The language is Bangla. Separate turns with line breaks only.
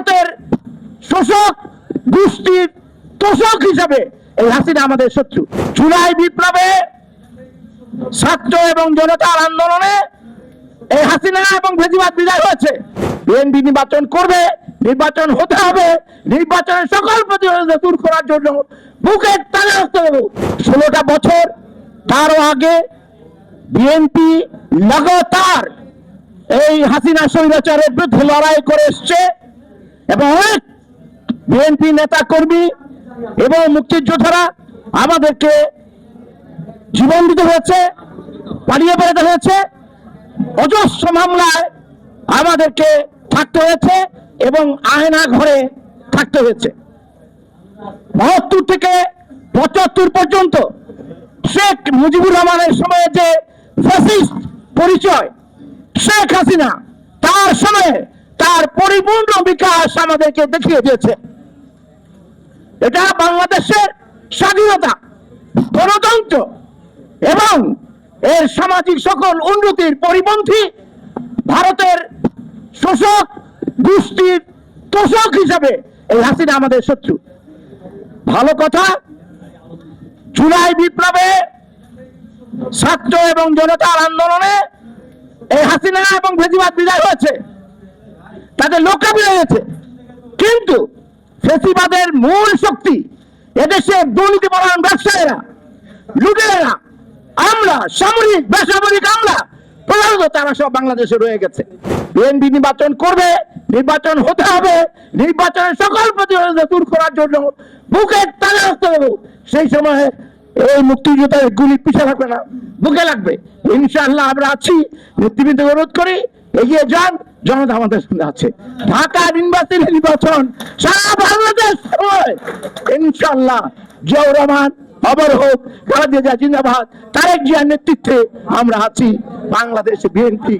ভারতের শোষক, গোষ্ঠীর তোষক হিসাবে এই হাসিনা আমাদের শত্রু। জুলাই বিপ্লবে ছাত্র এবং জনতার আন্দোলনে এই হাসিনা এবং ফেজিবাদ বিদায় হয়েছে। বিএনপি নির্বাচন করবে, নির্বাচন হতে হবে, নির্বাচনের সকল প্রতিযোগিতা দূর করার জন্য বুকের তালে রাখতে দেবো। ষোলোটা বছর, তারও আগে বিএনপি লাগাতার এই হাসিনা স্বৈরাচারের বিরুদ্ধে লড়াই করে এসছে। এবং অনেক বিএনপি নেতা কর্মী এবং মুক্তিযোদ্ধারা আমাদেরকে জীবন দিতে হয়েছে, পালিয়ে বেড়াতে হয়েছে। অজস্র মামলায় আমাদেরকে থাকতে হয়েছে এবং আয়না ঘরে থাকতে হয়েছে। বাহাত্তর থেকে পঁচাত্তর পর্যন্ত শেখ মুজিবুর রহমানের সময়ে যে ফ্যাসিস্ট পরিচয়, শেখ হাসিনা, তার সময়ে তার পরিপূর্ণ বিকাশ আমাদেরকে দেখিয়ে দিয়েছে। এটা বাংলাদেশের স্বাধীনতা, গণতন্ত্র এবং এর সামাজিক সকল উন্নতির পরিপন্থী ভারতের শোষক, গোষ্ঠীর তোষক হিসাবে এই হাসিনা আমাদের শত্রু। ভালো কথা, জুলাই বিপ্লবে ছাত্র এবং জনতার আন্দোলনে এই হাসিনা এবং ফেজিবাদ বিদায় হয়েছে। তাদের লক্ষ্য বিদায় হয়েছে কিন্তু ফেসিবাদের মূল শক্তি এদেশে দুর্নীতি পরায়ণ ব্যবসায়ীরা, লুটেরা, আমরা সামরিক, বেসামরিক আমরা প্রধানত তারা সব বাংলাদেশে রয়ে গেছে। বিএনপি নির্বাচন করবে, নির্বাচন হতে হবে, নির্বাচনের সকল প্রতিযোগিতা দূর করার জন্য বুকের তালে রাখতে দেবো সেই সময়ে এই মুক্তিযোদ্ধার গুলি পিছিয়ে থাকবে না, বুকে লাগবে। ইনশাআল্লাহ আমরা আছি নেতৃবৃন্দ অনুরোধ করি এগিয়ে যান, জনতা আমাদের সঙ্গে আছে। ঢাকা ইউনিভার্সিটি নির্বাচন, সারা বাংলাদেশ ইনশাল্লাহ জিয়াউর রহমান অবর হোক, খালেদা জিন্দাবাদ, তারেক জিয়ার নেতৃত্বে আমরা আছি। বাংলাদেশ বিএনপি